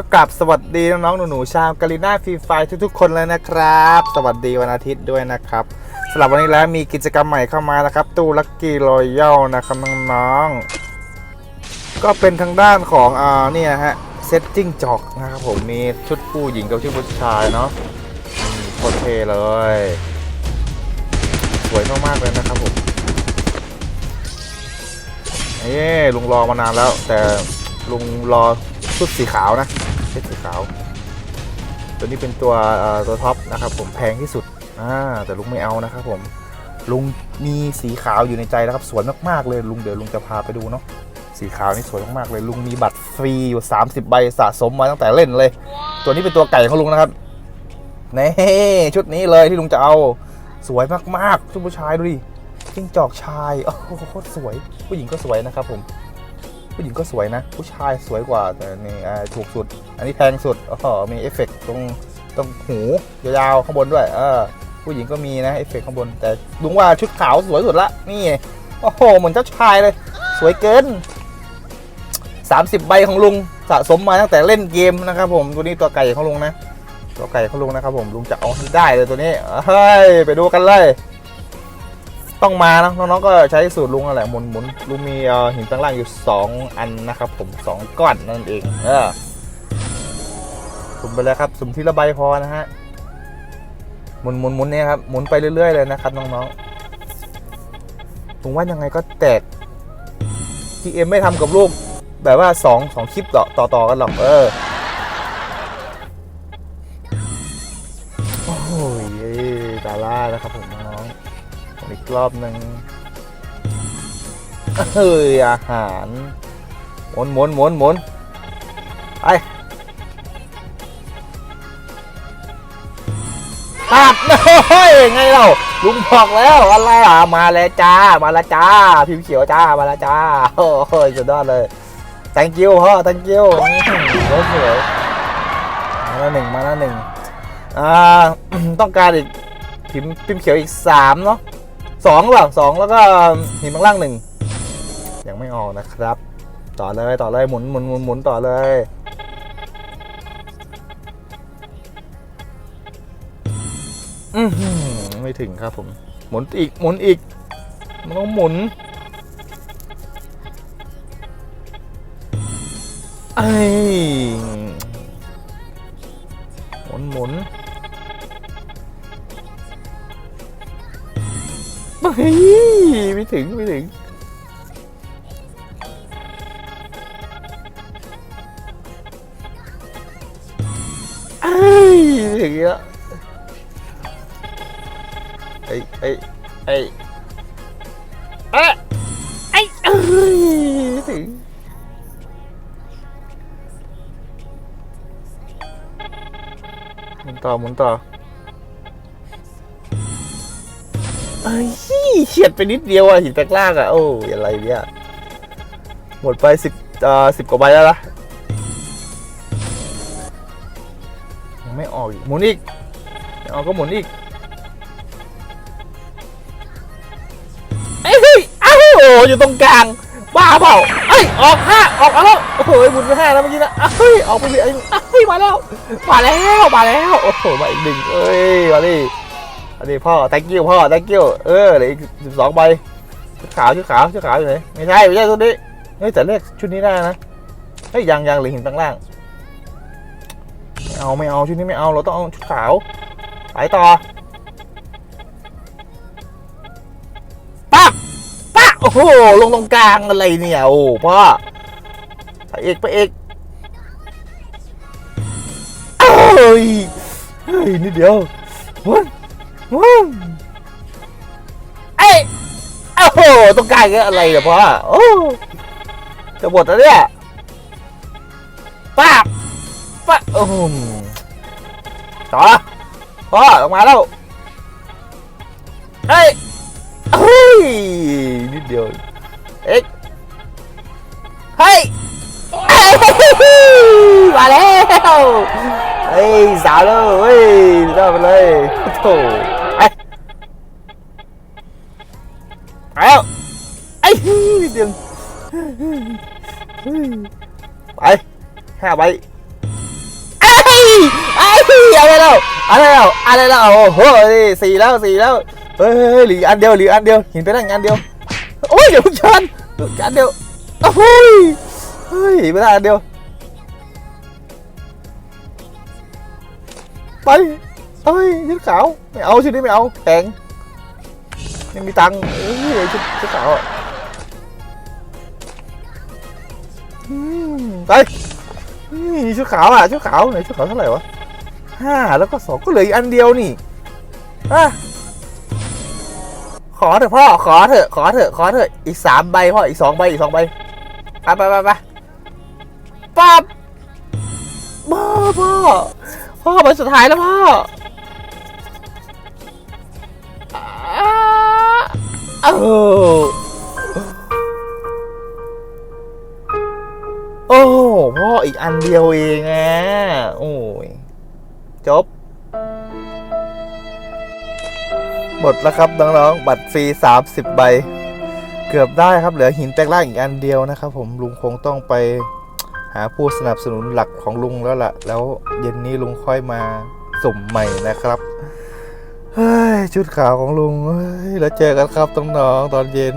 ก็กลับสวัสดีน้องๆหนูๆชาวกาลิน่าฟรีไฟทุกๆ คนเลยนะครับ สวัสดีวันอาทิตย์ด้วยนะครับสำหรับวันนี้แล้วมีกิจกรรมใหม่เข้ามานะครับ ตู้ลัคกี้รอยัลนะครับน้องๆก็เป็นทางด้านของอ่าเนี่ยฮะเซตจิ้งจอกนะครับผมมีชุดผู้หญิงกับชุดผู้ชายเนาะโคตรเท่เลย สวยมากๆเลยนะครับผมเอ้ลุงรอมานานแล้ว แต่ลุงรอชุดสีขาวนะ เชุดสีขาว ตัวนี้เป็นตัวตัวท็อปนะครับผมแพงที่สุดอ่าแต่ลุงไม่เอานะครับผมลุงมีสีขาวอยู่ในใจแล้วครับสวยมากๆเลยลุงเดี๋ยวลุงจะพาไปดูเนาะสีขาวนี่สวยมากๆเลยลุงมีบัตรฟรีอยู่ 30 ใบสะสมมาตั้งแต่เล่นเลย ตัวนี้เป็นตัวไก่ของลุงนะครับนี่ชุดนี้เลยที่ลุงจะเอาสวยมากๆทุกผู้ชายดูดิจิ้งจอกชายโอ้โหโคตรสวย ผู้หญิงก็สวยนะครับผม ผู้หญิงก็สวยนะ ผู้ชายสวยกว่าแต่นี่ถูกสุด อันนี้แพงสุดอ๋อมีเอฟเฟกต์ตรงตรงหูยาวๆข้างบนด้วย เออ ผู้หญิงก็มีนะเอฟเฟกต์ข้างบน แต่ลุงว่าชุดขาวสวยสุดละนี่โอ้โหเหมือนเจ้าชายเลย สวยเกิน 30 ใบของลุงสะสมมาตั้งแต่เล่นเกมนะครับ ผมตัวนี้ตัวไก่ของลุงนะ ตัวไก่ของลุงนะครับ ผมลุงจะเอาให้ได้เลยตัวนี้เฮ้ยไปดูกันเลย ต้องมานะน้องๆก็ใช้สูตรลุงนั่นแหละหมุนหมุนลุงมีหินตั้งล่างอยู่ 2 อันนะครับ ผม 2 ก้อนนั่นเองเออสุ่มไปเลยครับสุ่มทีละใบพอนะฮะหมุนหมุนหมุนเนี่ยครับหมุนไปเรื่อยๆเลยนะครับน้องๆผมว่ายังไงก็แตกที่เอ็มไม่ทำกับลูกแบบว่า2งคลิปต่อต่อต่อกันหรอกเออโอ้ยดาร่านะครับผม อีกรอบหนึ่งเฮ้ยอาหารหมุนหมุนหมุนหมุนไปตัดเฮ้ยไงเราลุงบอกแล้วอะไรอะมาแล้วจ้า มาแล้วจ้า พิมพ์เขียวจ้า มาแล้วจ้า โอ้โหสุดยอดเลย thank you พ่อ thank you โอ้โหมาแล้วหนึ่งมาแล้วหนึ่งอ่าต้องการอีกพิมพ์พิมพ์เขียวอีกสามเนาะ สองหรือเปล่าสองแล้วก็หินข้างล่างหนึ่งยังไม่ออกนะครับ ต่อเลยต่อเลยหมุนหมุนหมุนหมุนต่อเลยอือหือไม่ถึงครับผม หมุนอีกหมุนอีก มันต้องหมุนไอ้หมุนหมุน เฮ้ยไม่ถึงไม่ถึงเอ้ยไม่ถึงอีกแล้วไอ้ไอ้ไอ้เอ๊ะไอ้เอ้ยไม่ถึงหมุนต่อหมุนต่อเอ้ย เฉียดไปนิดเดียวอะหินแตกล่างอะโอ้ยอะไรเนี่ยหมดไปสิบเอ่อสิบกว่าใบแล้วนะยังไม่ออกอีกหมุนอีกไม่ออกก็หมุนอีกเอ้ยเฮ้ยอ้าวโอ้อยู่ตรงกลางบ้าเปล่าเอ้ยออกห้าออกแล้วโอ้โหหมุนไปห้าแล้วเมื่อกี้นะเอ้ยออกไปเลยเอ้ยมาแล้วมาแล้วมาแล้วโอ้โหมาอีกหนึ่งเอ้ยมาดิ อันนี้พ่อ thank you พ่อ thank you เออเหลืออีกสิบสองใบชุดขาวชุดขาวชุดขาวอยู่ไหนไม่ใช่ไม่ใช่ตัวนี้เฮ้ยแต่เลขชุดนี้ได้นะเฮ้ยยังยังเหลือหินตั้งล่างไม่เอาไม่เอาชุดนี้ไม่เอาเราต้องเอาชุดขาวไปต่อปั๊บปั๊บโอ้โหลงตรงกลางอะไรเนี่ยโอ้พ่อไปเอกไปเอกเอ้ยเฮ้ยนิดเดียววุ้นวู้ เอ้ยโอ้โหต้องการกันอะไรเนี่ยพ่อโอ้จะหมดแล้วเนี่ยป้าบป้าบโอ้โหต่อพ่อออกมาแล้วเฮ้ยเฮ้ยนิดเดียวเอ็กเฮ้ยเอ้ยมาแล้วเฮ้ยสาวแล้วเฮ้ยได้ไปเลยโถ่ นิดเดียวไปห้าใบไอ้อะไรแล้วอะไรแล้วอะไรแล้วโอ้โหสี่แล้วสี่แล้วเฮ้ยเหลืออันเดียว ไปนี่ชุดขาวไม่เอาชุดนี้ไม่เอาแพงยังมีตังค์เอ้ยชุดขาวอะอืมไปนี่ชุดขาวอะชุดขาวไหนชุดขาวเท่าไหร่วะห้าแล้วก็สองก็เหลืออีกอันเดียวนี่อะขอเถอะพ่อขอเถอะขอเถอะขอเถอะอีกสามใบพ่ออีกสองใบอีกสองใบไปไปไปไปปั๊บพ่อพ่อพ่อใบสุดท้ายแล้วพ่ออ่าเออ ออีกอันเดียวเองอะโอ้ย จบ หมดแล้วครับน้องๆ บัตรฟรี 30 ใบ เกือบได้ครับ เหลือหินแปลงร่างอีกอันเดียวนะครับผมลุงคงต้องไปหาผู้สนับสนุนหลักของลุงแล้วล่ะ แล้วเย็นนี้ลุงค่อยมาสุ่มใหม่นะครับ เฮ้ย ชุดขาวของลุง เฮ้ย แล้วเจอกันครับน้องๆตอนเย็น